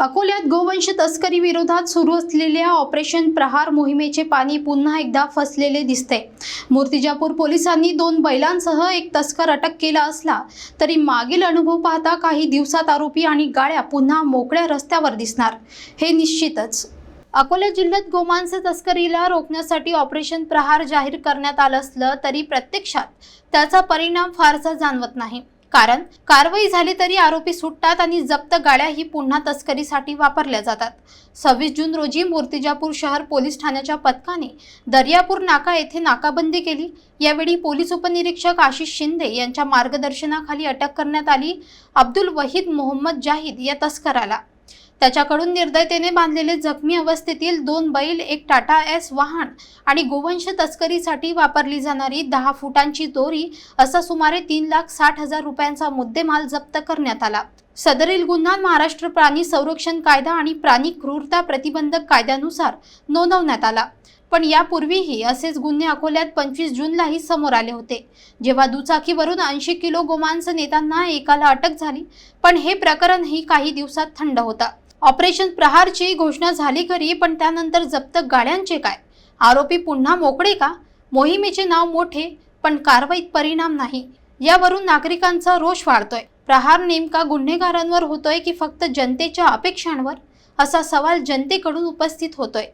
अकोल्यात गोवंश तस्करी विरोधात सुरू असलेल्या ऑपरेशन प्रहार मोहिमेचे पाणी पुन्हा एकदा फसलेले दिसते. मूर्तिजापूर पोलिसांनी दोन बैलांसह एक तस्कर अटक केला असला तरी मागील अनुभव पाहता काही दिवसात आरोपी आणि गाड्या पुन्हा मोकळ्या रस्त्यावर दिसणार. हे निश्चितच. अकोला जिल्ह्यात गोमांस तस्करीला रोखण्यासाठी ऑपरेशन प्रहार जाहीर करण्यात आलं असलं तरी प्रत्यक्षात त्याचा परिणाम फारसा जाणवत नाही. कारण कारवाई झाली तरी आरोपी सुटतात आणि जप्त गाड्या ही पुन्हा तस्करीसाठी वापरल्या जातात. सव्वीस जून रोजी मूर्तिजापूर शहर पोलीस ठाण्याच्या पथकाने दर्यापूर नाका येथे नाकाबंदी केली. यावेळी पोलीस उपनिरीक्षक आशिष शिंदे यांच्या मार्गदर्शनाखाली अटक करण्यात आली. अब्दुल वहीद मोहम्मद जाहीद या तस्कराला त्याच्याकडून निर्दयतेने बांधलेले जखमी अवस्थेतील दोन बैल एक टाटा एस वाहन आणि गोवंश तस्करीसाठी वापरली जाणारी दहा फुटांची दोरी असा सुमारे तीन लाख साठ हजार रुपयांचा मुद्देमाल जप्त करण्यात आला. सदरील गुन्हा महाराष्ट्र प्राणी संरक्षण कायदा आणि प्राणी क्रूरता प्रतिबंधक कायद्यानुसार नोंदवण्यात आला. पण यापूर्वीही असेच गुन्हे अकोल्यात पंचवीस जूनलाही समोर आले होते. जेव्हा दुचाकीवरून ऐंशी किलो गोमांस नेताना एकाला अटक झाली पण हे प्रकरणही काही दिवसात थंड होता. ऑपरेशन प्रहारची घोषणा झाली खरी पण त्यानंतर जप्त गाड्यांचे काय? आरोपी पुन्हा मोकळे का? मोहिमेचे नाव मोठे पण कारवाईत परिणाम नाही. यावरून नागरिकांचा रोष वाढतोय. प्रहार नेमका गुन्हेगारांवर होतोय की फक्त जनतेच्या अपेक्षांवर? असा सवाल जनतेकडून उपस्थित होतोय.